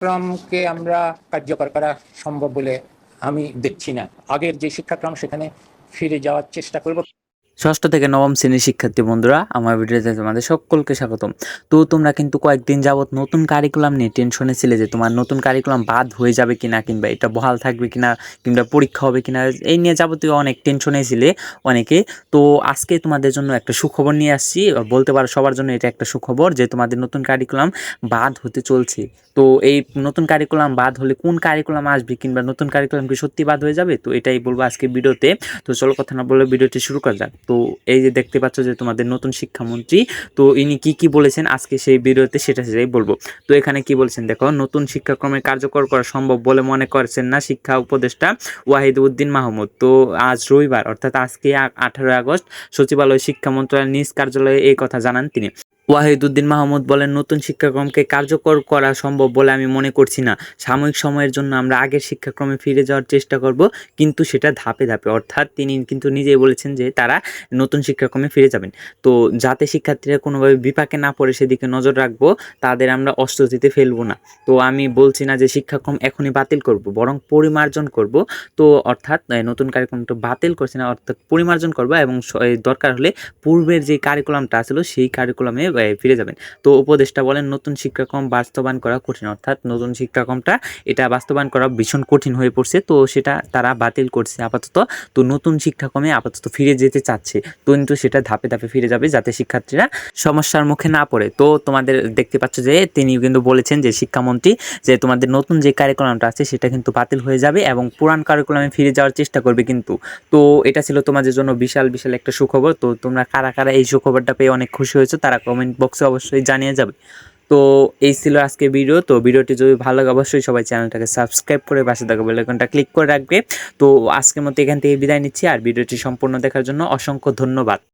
শিক্ষাক্রমকে আমরা কার্যকর করা সম্ভব বলে আমি দেখছি না। আগের যে শিক্ষাক্রম সেখানে ফিরে যাওয়ার চেষ্টা করব। ষষ্ঠ থেকে নবম শ্রেণির শিক্ষার্থী বন্ধুরা, আমার ভিডিওতে তোমাদের সকলকে স্বাগতম। তো তোমরা কিন্তু কয়েকদিন যাবত নতুন কারিকুলাম নিয়ে টেনশনে ছিলে যে তোমার নতুন কারিকুলাম বাদ হয়ে যাবে কিনা, কিংবা এটা বহাল থাকবে কিনা, কিংবা পরীক্ষা হবে কিনা, এই নিয়ে যাবতীয় অনেক টেনশনে ছিলে অনেকে। তো আজকে তোমাদের জন্য একটা সুখবর নিয়ে আসছি বলতে পারো সবার জন্য এটা একটা সুখবর যে তোমাদের নতুন কারিকুলাম বাদ হতে চলছে। তো এই নতুন কারিকুলাম বাদ হলে কোন কারিকুলাম আসবে, কিংবা নতুন কারিকুলাম কি সত্যি বাদ হয়ে যাবে, তো এটাই বলব আজকে ভিডিওতে। তো চলো কথা না বলে ভিডিওটি শুরু করা যাক। তো এই যে দেখতে পাচ্ছ যে তোমাদের নতুন শিক্ষামন্ত্রী, তো ইনি কি কি বলেছেন আজকে সেই ভিডিওতে সেটা সেটাই বলব। তো এখানে কি বলছেন দেখো, নতুন শিক্ষাক্রমে কার্যকর করা সম্ভব বলে মনে করছেন না শিক্ষা উপদেষ্টা ওয়াহিদ উদ্দিন মাহমুদ। তো আজ রবিবার, অর্থাৎ আজকে আঠারোই আগস্ট সচিবালয় শিক্ষা মন্ত্রণালয়ের নিজ কার্যালয়ে এই কথা জানান তিনি। ওয়াহিদুদ্দিন মাহমুদ বলেন, নতুন শিক্ষাক্রমকে কার্যকর করা সম্ভব বলে আমি মনে করছি না। সাময়িক সময়ের জন্য আমরা আগের শিক্ষাক্রমে ফিরে যাওয়ার চেষ্টা করব, কিন্তু সেটা ধাপে ধাপে। অর্থাৎ তিনি কিন্তু নিজেই বলেছেন যে তারা নতুন শিক্ষাক্রমে ফিরে যাবেন। তো যাতে শিক্ষার্থীরা কোনোভাবে বিপাকে না পড়ে সেদিকে নজর রাখব, তাদের আমরা অস্বস্তিতে ফেলব না। তো আমি বলছি না যে শিক্ষাক্রম এখনই বাতিল করব, বরং পরিমার্জন করব। তো অর্থাৎ নতুন কারিকুলামটা বাতিল করছি না, অর্থাৎ পরিমার্জন করব এবং দরকার হলে পূর্বের যে কারিকুলামটা ছিল, সেই কারিকুলামে ফিরে যাবেন। তো উপদেষ্টা বলেন, নতুন শিক্ষাক্রম বাস্তবায়ন করা কঠিন। অর্থাৎ নতুন শিক্ষাক্রমটা, এটা বাস্তবায়ন করা ভীষণ কঠিন হয়ে পড়ছে। তো সেটা তারা বাতিল করছে আপাতত। তো নতুন শিক্ষাক্রমে আপাতত ফিরে যেতে চাচ্ছে। তো কিন্তু সেটা ধাপে ধাপে ফিরে যাবে যাতে শিক্ষার্থীরা সমস্যার মুখে না পড়ে। তো তোমাদের দেখতে পাচ্ছ যে তিনি কিন্তু বলেছেন যে, শিক্ষামন্ত্রী, যে তোমাদের নতুন যে কারিকুলামটা আছে, সেটা কিন্তু বাতিল হয়ে যাবে এবং পুরান কারিকুলামে ফিরে যাওয়ার চেষ্টা করবে কিন্তু। তো এটা ছিল তোমাদের জন্য বিশাল বিশাল একটা সুখবর। তো তোমরা কারা কারা এই সুখবরটা পেয়ে অনেক খুশি হয়েছো, তারা কমেন্ট বক্সে অবশ্যই জানিয়ে যাবে। তো এই ছিল আজকে ভিডিও তো ভিডিওটি যদি ভালো লাগে অবশ্যই সবাই চ্যানেলটাকে সাবস্ক্রাইব করে পাশে থাকা বেলাইকনটা ক্লিক করে রাখবে। তো আজকের মতো এখান থেকে বিদায় নিচ্ছি, আর ভিডিওটি সম্পূর্ণ দেখার জন্য অসংখ্য ধন্যবাদ।